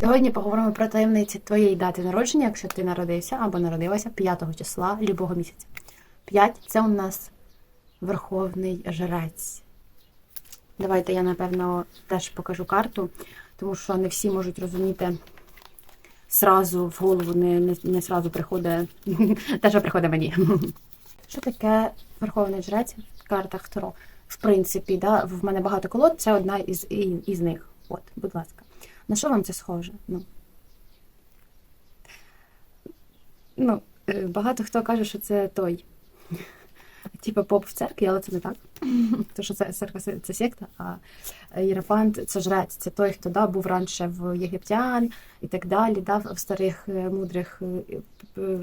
Сьогодні поговоримо про таємниці твоєї дати народження, якщо ти народився або народилася 5 числа любого місяця. 5 це у нас верховний жрець. Давайте я, напевно, теж покажу карту, тому що не всі можуть розуміти сразу в голову, не, не, не сразу приходить те, що приходить мені. Що таке верховний жрець в картах Таро? В принципі, да, в мене багато колод, це одна із, із них. От, будь ласка. На що вам це схоже? Ну, ну е, багато хто каже, що це той. Типа поп в церкві, але це не так. Тому що це церква це, секта, а Єрафант це жрець, це той, хто да, був раніше в єгиптян і так далі, да, в старих е, мудрих е,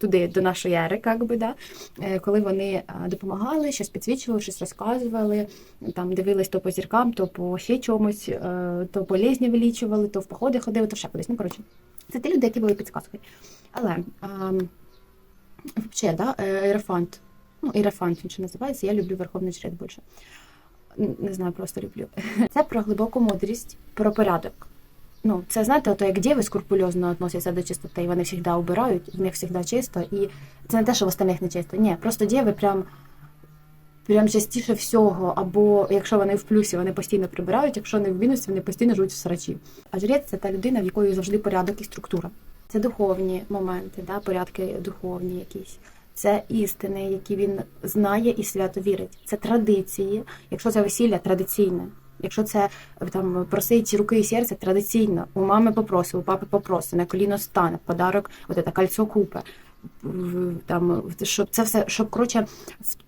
туди, до нашої ери, як би, да, е, коли вони допомагали, щось підсвічували, щось розказували, там дивились то по зіркам, то по ще чомусь, е, то болезні вилічували, то в походи ходили, то ще кудись. Ну, коротше, це ті люди, які були підсказкою. Але а, взагалі, да, е, ну, Єрофант він ще називається, я люблю Верховний Жрець більше. Не знаю, просто люблю. Це про глибоку мудрість, про порядок. Ну, це знаєте, ото як діви скрупульозно відносяться до чистоти, і вони завжди убирають, в них завжди чисто. І це не те, що в остальних не чисто. Ні, просто діви прям, прям частіше всього, або якщо вони в плюсі, вони постійно прибирають, якщо не в мінусі, вони постійно живуть в срачі. А жрець це та людина, в якої завжди порядок і структура. Це духовні моменти, да, порядки духовні якісь. Це істини, які він знає і свято вірить. Це традиції. Якщо це весілля, традиційне. Якщо це е, там просить руки і серце, традиційно. У мами попросив, у папи попросив, на коліно стане, подарок, от це кольцо купе. Там, щоб це все, щоб коротше,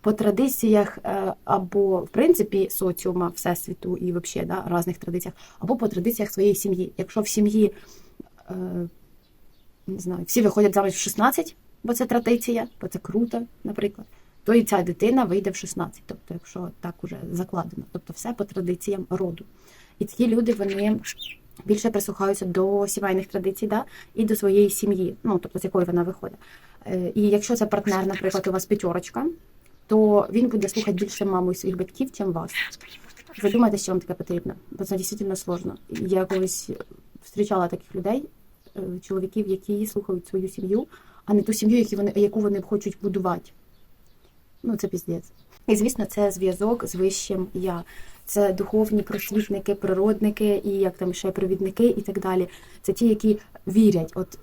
по традиціях е, або в принципі соціума, всесвіту і взагалі да, різних традиціях, або по традиціях своєї сім'ї. Якщо в сім'ї е, не знаю, всі виходять заміж в 16, бо це традиція, бо це круто, наприклад, то і ця дитина вийде в 16, тобто, якщо так уже закладено. Тобто все по традиціям роду. І такі люди вони більше прислухаються до сімейних традицій, да, і до своєї сім'ї, ну тобто з якої вона виходить. Е, І якщо це партнер, наприклад, у вас п'ятерочка, то він буде слухати більше маму і своїх батьків, чим вас. Ви думаєте, що вам таке потрібно? Бо це дійсно сложно. Я колись зустрічала таких людей, е, чоловіків, які слухають свою сім'ю, а не ту сім'ю, яку вони хочуть будувати. Ну, це піздець. І звісно, це зв'язок з вищим я. Це духовні просвітники, природники і як там ще провідники і так далі. Це ті, які вірять, от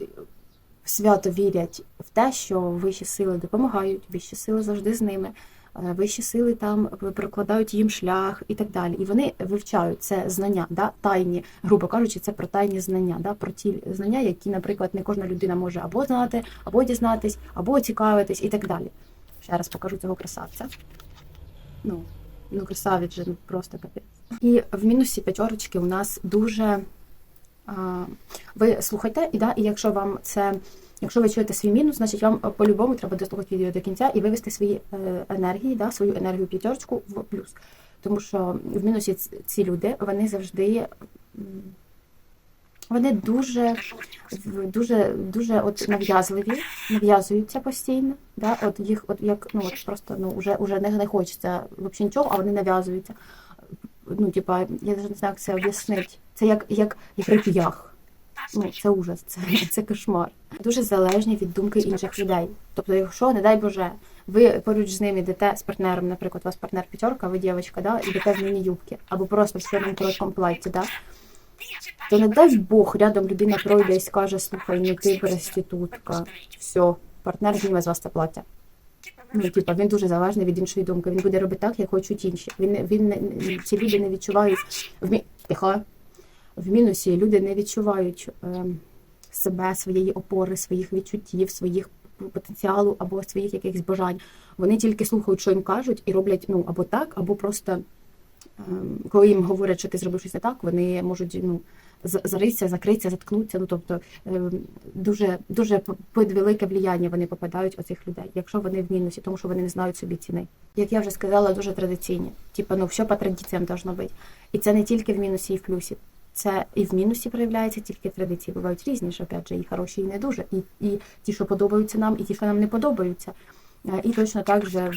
свято вірять в те, що вищі сили допомагають, вищі сили завжди з ними. е, Вищі сили там прокладають їм шлях і так далі. І вони вивчають це знання, да, тайні, грубо кажучи, це про тайні знання, да, про ті знання, які, наприклад, не кожна людина може або знати, або дізнатись, або цікавитись і так далі. Ще раз покажу цього красавця. Ну, ну красавець же ну, просто капець. І в мінусі п'ятерочки у нас дуже. А, ви слухайте, і, да, і якщо вам це. Якщо ви чуєте свій мінус, значить вам по-любому треба дослухати відео до кінця і вивести свої е, енергії, да, свою енергію п'ятерочку в плюс. Тому що в мінусі ці люди вони завжди вони дуже дуже дуже от нав'язливі, нав'язуються постійно. Да? От їх, от як ну от просто ну уже уже не, не хочеться взагалі нічого, а вони нав'язуються. Ну, типа, я навіть не знаю, як це об'яснити. Це як, як, реп'ях. Ну, це ужас, це, це кошмар. Дуже залежні від думки інших людей. Тобто, якщо, не дай Боже, ви поруч з ним йдете з партнером, наприклад, у вас партнер п'ятерка, ви дівчинка, да, йдете в міні-юбки, або просто в чорному короткому платі, да, то не дай Бог рядом людина пройде і скаже, слухай, ну ти проститутка, все, партнер зніме з вас це плаття. Ну, типа, він дуже залежний від іншої думки. Він буде робити так, як хочуть інші. Він, він, ці люди не відчувають в, мі... Тихо. в мінусі. Люди не відчувають ем, себе, своєї опори, своїх відчуттів, своїх потенціалу або своїх якихось бажань. Вони тільки слухають, що їм кажуть, і роблять ну або так, або просто ем, коли їм говорять, що ти зробив щось не так, вони можуть ну, за- заритися, закритися, заткнутися. Ну тобто ем, дуже дуже велике влияння вони попадають оцих людей, якщо вони в мінусі, тому що вони не знають собі ціни. Як я вже сказала, дуже традиційні. Типа, ну все по традиціям должно бути. І це не тільки в мінусі, і в плюсі. Це і в мінусі проявляється тільки традиції. Бувають різні, що опять же, і хороші, і не дуже. І, і ті, що подобаються нам, і ті, що нам не подобаються. Е, І точно так же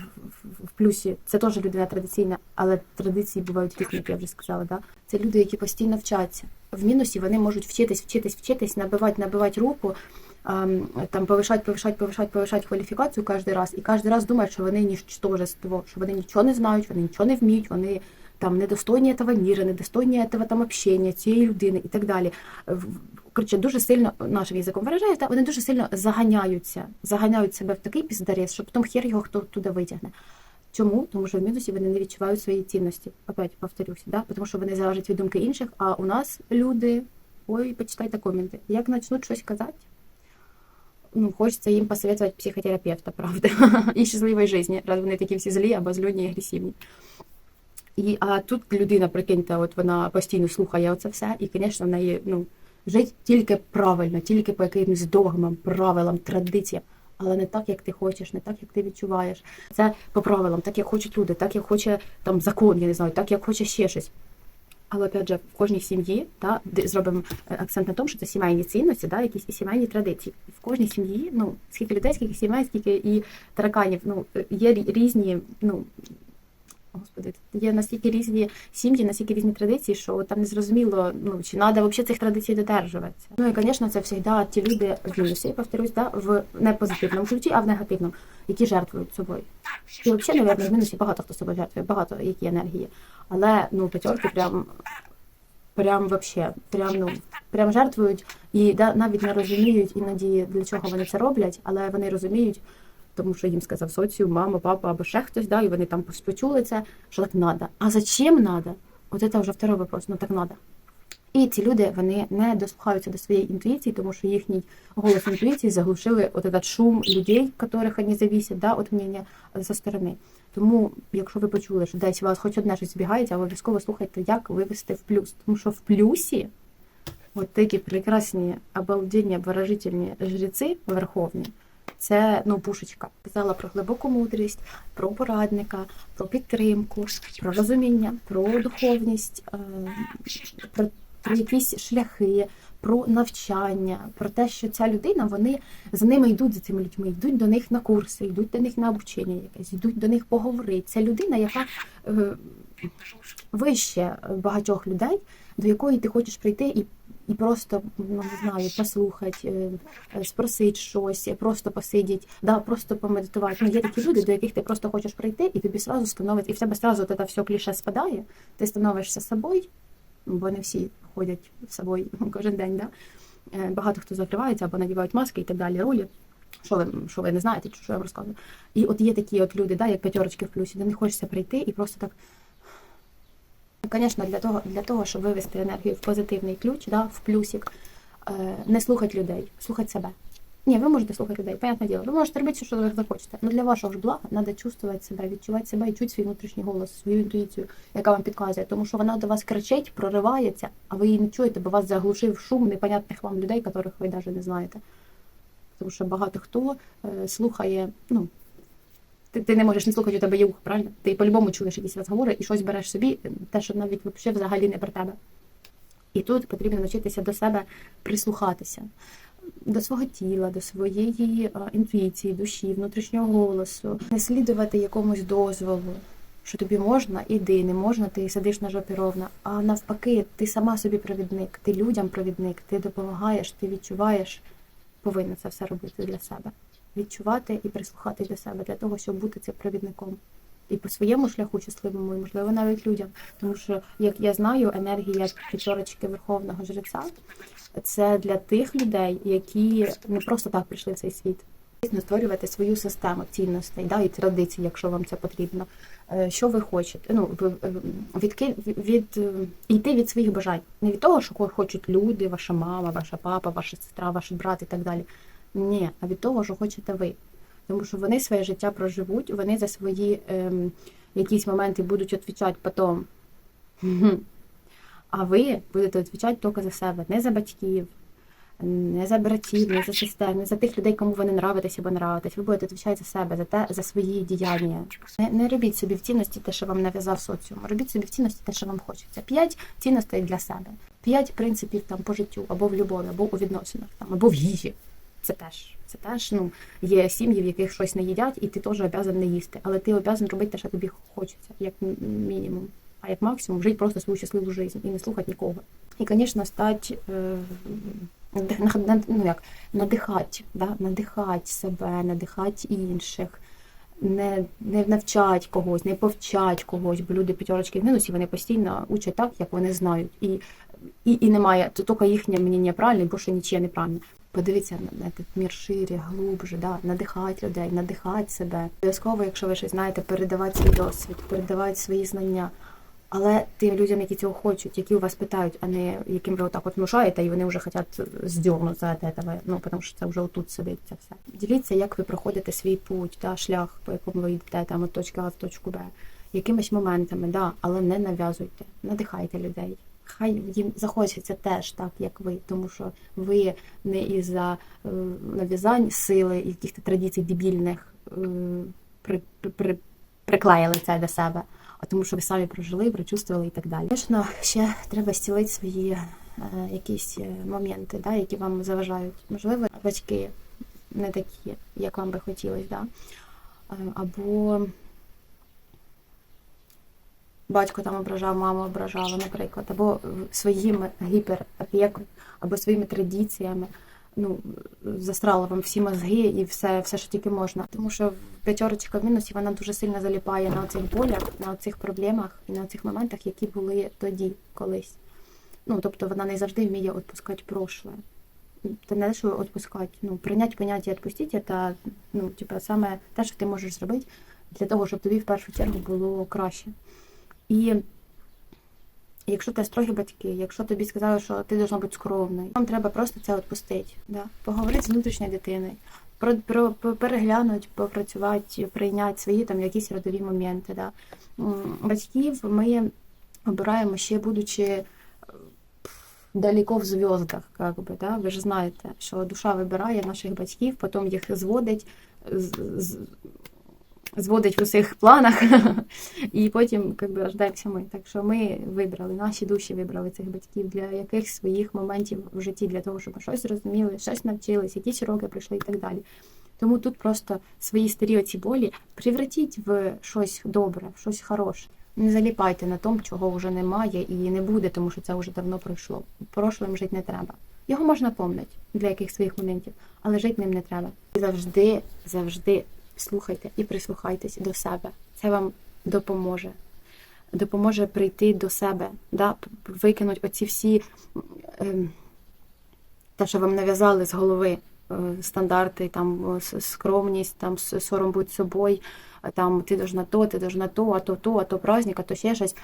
в плюсі це теж людина традиційна, але традиції бувають різні, як я вже сказала. Да? Це люди, які постійно вчаться. В мінусі вони можуть вчитись, вчитись, вчитись, набивати, набивати руку, ем, там повишати, повишати, повишати, повишати кваліфікацію кожен раз, і кожен раз думають, що вони нічтожество, що вони нічого не знають, вони нічого не вміють, вони там недостойні этого міра, недостойні этого там общення, цієї людини і так далі. Коротше, дуже сильно нашим язиком виражаю, та вони дуже сильно заганяються, заганяють себе в такий піздарез, що потім хер його хто туди витягне. Чому? Тому що в мінусі вони не відчувають свої цінності. Опять повторюся, да? тому що вони залежать від думки інших, а у нас люди, ой, почитайте коменти, як почнуть щось казати, ну, хочеться їм посоветувати психотерапевта, правда, і щасливої житті, раз вони такі всі злі або злюдні і агресивні. І, а тут людина, прикиньте, от вона постійно слухає оце все, і, звісно, в неї ну, жить тільки правильно, тільки по якимось догмам, правилам, традиціям, але не так, як ти хочеш, не так, як ти відчуваєш. Це по правилам, так як хочуть люди, так як хоче там закон, я не знаю, так як хоче ще щось. Але опять же, в кожній сім'ї та, зробимо е, акцент на тому, що це сімейні цінності, да, якісь і сімейні традиції. В кожній сім'ї, ну, скільки людей, скільки сімей, скільки і тараканів, ну, е, є різні, ну, Господи, є настільки різні сім'ї, настільки різні традиції, що там не зрозуміло, ну чи треба взагалі цих традицій додержуватися. Ну і, звісно, це завжди ті люди в мінусі, я повторюсь, да, в не позитивному ключі, а в негативному, які жертвують собою. І взагалі, мабуть, в мінусі багато хто собою жертвує, багато які енергії. Але ну п'ятерки прям. Прям вообще, прям ну прям жертвують і да, навіть не розуміють іноді для чого вони це роблять, але вони розуміють, тому що їм сказав соціум, мама, папа або ще хтось, да, і вони там почули це, що так надо. А зачем надо? От це вже второй вопрос, ну так надо. І ці люди вони не дослухаються до своєї інтуїції, тому що їхній голос інтуїції заглушили от этот шум людей, яких вони зависять, да, от мнення зі сторони. Тому, якщо ви почули, що десь у вас хоч одне щось збігається, обов'язково слухайте, як вивести в плюс. Тому що в плюсі от такі прекрасні, обалденні, обворожительні жреці верховні, це ну пушечка. Казала про глибоку мудрість, про порадника, про підтримку, про розуміння, про духовність, е, про, про якісь шляхи, про навчання, про те, що ця людина, вони за ними йдуть за цими людьми, йдуть до них на курси, йдуть до них на обучення якесь, йдуть до них поговорити. Це людина, яка е, вище багатьох людей, до якої ти хочеш прийти і. І просто ну не знаю, послухати, е, е, спросити щось, просто посидіти, да, просто помедитувати. Ну, є такі люди, до яких ти просто хочеш прийти, і тобі сразу становить, і в тебе сразу це все кліше спадає, ти становишся собою, бо не всі ходять з собою кожен день. Да? Е, Багато хто закривається або надівають маски і так далі, ролі. Що ви, що ви не знаєте, що я вам розказую. І от є такі от люди, да, як п'ятерочки в плюсі, де не хочеться прийти і просто так. Звісно, для того, для того, щоб вивести енергію в позитивний ключ, да, в плюсик, е, не слухати людей, слухати себе. Ні, ви можете слухати людей, понятне діло. Ви можете робити, що ви захочете. Але для вашого ж блага треба чувствувати себе, відчувати себе і чути свій внутрішній голос, свою інтуїцію, яка вам підказує. Тому що вона до вас кричить, проривається, а ви її не чуєте, бо вас заглушив шум непонятних вам людей, яких ви навіть не знаєте. Тому що багато хто е, слухає, ну, ти, ти не можеш не слухати, у тебе є ухо, правильно? Ти по-любому чуєш якісь розговори і щось береш собі, те, що навіть взагалі не про тебе. І тут потрібно навчитися до себе прислухатися, до свого тіла, до своєї а, інтуїції, душі, внутрішнього голосу, не слідувати якомусь дозволу, що тобі можна, іди, не можна, ти сидиш на жопі ровно. А навпаки, ти сама собі провідник, ти людям провідник, ти допомагаєш, ти відчуваєш, повинна це все робити для себе відчувати і прислухатись до себе для того, щоб бути цим провідником. І по своєму шляху щасливому, і можливо навіть людям. Тому що, як я знаю, енергія п'ятерочки Верховного Жреця це для тих людей, які не просто так прийшли в цей світ. Створювати свою систему цінностей да, і традицій, якщо вам це потрібно. Е, Що ви хочете? Ну, е, від, е, йти від своїх бажань. Не від того, що хочуть люди, ваша мама, ваша папа, ваша сестра, ваш брат і так далі. Ні, а від того, що хочете ви. Тому що вони своє життя проживуть, вони за свої ем, якісь моменти будуть відповідати потім. А ви будете відповідати тільки за себе, не за батьків, не за братів, не за сестер, не за тих людей, кому ви не нравитесь або нравитесь. Ви будете відповідати за себе, за те, за свої діяння. Не, не робіть собі в цінності те, що вам нав'язав соціум. Робіть собі в цінності те, що вам хочеться. П'ять цінностей для себе, п'ять принципів там по життю, або в любові, або у відносинах, там, або в їжі. Це теж. Це теж ну, є сім'ї, в яких щось не їдять, і ти теж обязан не їсти. Але ти обязан робити те, що тобі хочеться, як мінімум. А як максимум жити просто свою щасливу життя і не слухати нікого. І, звісно, стати е, ну, як, надихати, да? надихати себе, надихати інших, не, не навчати когось, не повчати когось, бо люди п'ятерочки в мінусі, вони постійно учать так, як вони знають. І, і, і немає, то тільки їхнє мнення правильне, бо що нічиє неправильне. Подивіться на, этот мір шире, глубже, да? надихати людей, надихати себе. Обов'язково, якщо ви щось знаєте, передавати свій досвід, передавати свої знання. Але тим людям, які цього хочуть, які у вас питають, а не яким ви отак от внушаєте, і вони вже хочуть здернутися від этого, ну, тому що це вже отут сидить це все. Діліться, як ви проходите свій путь, да, шлях, по якому ви йдете там від точки А в точку Б, якимись моментами, да, але не нав'язуйте, надихайте людей. Хай їм захочеться теж так, як ви, тому що ви не із-за е, нав'язань сили і яких-то традицій дебільних е, при, при, при, приклеїли це до себе а тому, що ви самі прожили, прочувствували і так далі. Звісно, ще треба зцілити свої е, якісь е, моменти, да, які вам заважають. Можливо, батьки не такі, як вам би хотілося, да? Або батько там ображав, мама ображала, наприклад, або своїми гіперопікою, або своїми традиціями. Ну, застрала вам всі мозги і все, все, що тільки можна. Тому що п'ятерочка в мінусі вона дуже сильно заліпає на цих болях, на цих проблемах і на цих моментах, які були тоді колись. Ну, тобто вона не завжди вміє відпускати прошле. Це не те, що відпускати, ну, прийняти поняття відпустити, це ну, типу, саме те, що ти можеш зробити для того, щоб тобі в першу чергу було краще. І Якщо ти строгі батьки, якщо тобі сказали, що ти должна бути скромною, вам треба просто це відпустити. Да? Поговорити з внутрішньою дитиною, про, про, про переглянути, попрацювати, прийняти свої там якісь родові моменти. Да? Батьків ми обираємо ще будучи е, далеко в зв'язках, как би, да? ви ж знаєте, що душа вибирає наших батьків, потім їх зводить. з- з- зводить в усіх планах, і потім как би, рождаємося ми. Так що ми вибрали, наші душі вибрали цих батьків для якихось своїх моментів в житті, для того, щоб щось зрозуміли, щось навчились, якісь уроки пройшли і так далі. Тому тут просто свої старі оці болі превратіть в щось добре, в щось хороше. Не заліпайте на тому, чого вже немає і не буде, тому що це вже давно пройшло. Прошлим жити не треба. Його можна помнити для якихось своїх моментів, але жити ним не треба. Завжди, завжди слухайте і прислухайтесь до себе. Це вам допоможе. Допоможе прийти до себе, да? викинути оці всі ем, те, що вам нав'язали з голови е, стандарти, там скромність, там сором бути собою, там ти должна то, ти должна то, а то то, а то праздник, а то ще щось.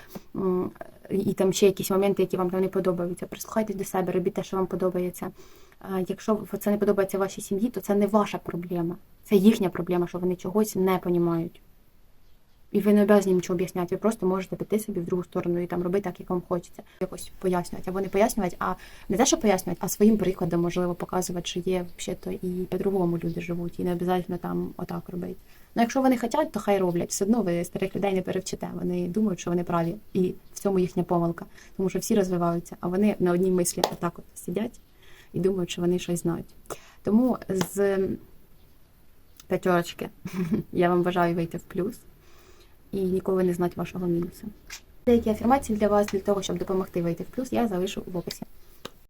І там ще якісь моменти, які вам там не подобаються. Прислухайтесь до себе, робіть те, що вам подобається. Якщо це не подобається вашій сім'ї, то це не ваша проблема. Це їхня проблема, що вони чогось не розуміють. І ви не обов'язані нічого об'ясняти, ви просто можете піти собі в другу сторону і там робити так, як вам хочеться. Якось пояснювати. Або не пояснювати, а не те, що пояснювати, а своїм прикладом, можливо, показувати, що є взагалі-то і по-другому люди живуть, і не обов'язково там отак робити. Ну, якщо вони хочуть, то хай роблять. Все одно ви старих людей не перевчите. Вони думають, що вони праві, і в цьому їхня помилка. Тому що всі розвиваються, а вони на одній мислі отак от сидять і думають, що вони щось знають. Тому з п'ятерочки я вам бажаю вийти в плюс і ніколи не знати вашого мінусу. Деякі афірмації для вас для того, щоб допомогти вийти в плюс, я залишу в описі.